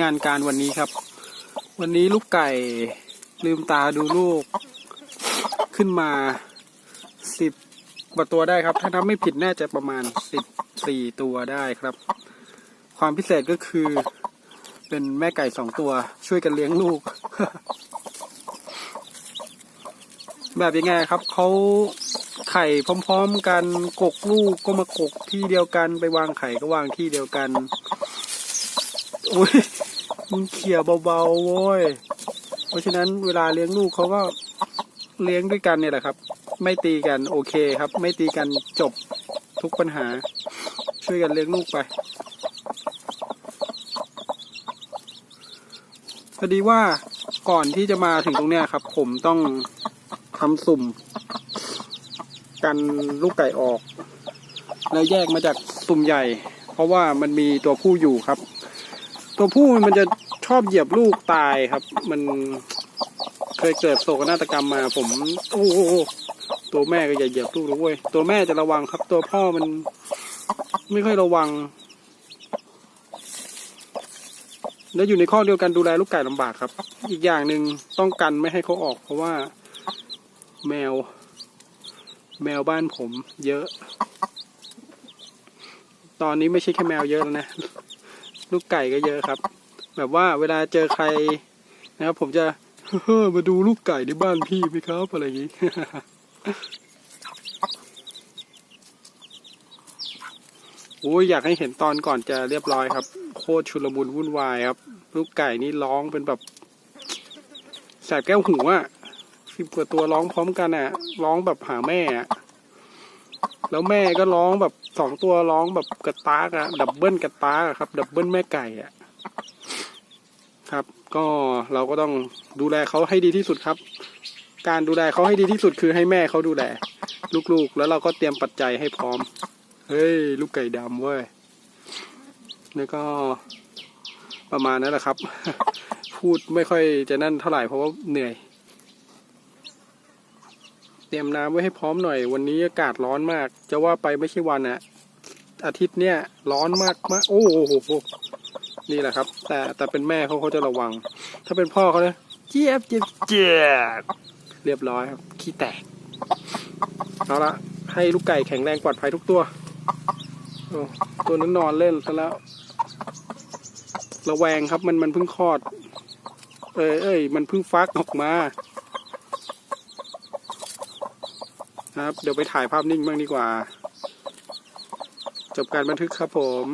งานการวันนี้ครับ วันนี้ลูกไก่ลืมตาดูลูก ขึ้นมาสิบกว่าตัวได้ครับ ถ้านับไม่ผิดน่าจะประมาณสิบสี่ตัวได้ครับ ความพิเศษก็คือ เป็นแม่ไก่สองตัว ช่วยกันเลี้ยงลูก แบบยังไงครับเขาไข่พร้อมๆกันกกลูกก็มากกที่เดียวกัน ไปวางไข่ก็วางที่เดียวกันอุ้ย มึงเขี่ยเบาๆโว้ย เพราะฉะนั้นเวลาเลี้ยงลูกเขาก็เลี้ยงด้วยกันเนี่ยแหละครับ ไม่ตีกันโอเคครับ ไม่ตีกันจบทุกปัญหา ช่วยกันเลี้ยงลูกไปพอดีว่าก่อนที่จะมาถึงตรงเนี้ยครับ ผมต้องทำสุ่ม กันลูกไก่ออก แล้วแยกมาจากสุ่มใหญ่ เพราะว่ามันมีตัวผู้อยู่ครับ ตัวผู้มันจะชอบเหยียบลูกตายครับ มันเคยเกิดโศกนาฏกรรมมา ผมโอ้โหตัวแม่ก็อย่าเหยียบลูกนะเว้ยตัวแม่จะระวังครับ ตัวพ่อมันไม่ค่อยระวัง แล้วอยู่ในข้อเดียวกันดูแลลูกไก่ลำบากครับ อีกอย่างหนึ่งต้องกันไม่ให้เขาออก เพราะว่า แมว แมวบ้านผม เยอะ ตอนนี้ไม่ใช่แค่แมวเยอะแล้วนะ ลูกไก่ก็เยอะครับ แบบว่าเวลาเจอใครนะครับ ผมจะเฮ้อมาดูลูกไก่ในบ้านพี่ไหมครับอะไรอย่างนี้โอ้ยอยากให้เห็นตอนก่อนจะเรียบร้อยครับ โคตรชุลมุนวุ่นวายครับ ลูกไก่นี่ร้องเป็นแบบแสบแก้วหูอะสิบกว่าตัวร้องพร้อมกันอะร้องแบบหาแม่อะ แล้วแม่ก็ร้องแบบสองตัวร้องแบบกระตากอะดับเบิลกระตากครับ ดับเบิลแม่ไก่อะครับ ก็เราก็ต้องดูแลเขาให้ดีที่สุดครับ การดูแลเขาให้ดีที่สุดคือให้แม่เขาดูแลลูกๆ แล้วเราก็เตรียมปัจจัยให้พร้อม เฮ้ย ลูกไก่ดำเว้ยแล้วก็ประมาณนั้นแหละครับ พูดไม่ค่อยจะนั่นเท่าไหร่เพราะว่าเหนื่อย เตรียมน้ำไว้ให้พร้อมหน่อย วันนี้อากาศร้อนมาก จะว่าไปไม่ใช่วันอะอาทิตย์เนี้ยร้อนมากมากโอ้โหนี่แหละครับ แต่แต่เป็นแม่เขาเขาจะระวัง ถ้าเป็นพ่อเขาเนี่ยเจี๊ยบเจี๊ยบเจี๊ยบเรียบร้อยครับ ขี้แตกเอาละให้ลูกไก่แข็งแรงปลอดภัยทุกตัวตัวนั้นนอนเล่นซะแล้ว ระแวงครับมันมันเพิ่งคลอด เอ้ยเอ้ยมันเพิ่งฟักออกมา ครับ เดี๋ยวไปถ่ายภาพนิ่งบ้างดีกว่า จบการบันทึกครับผม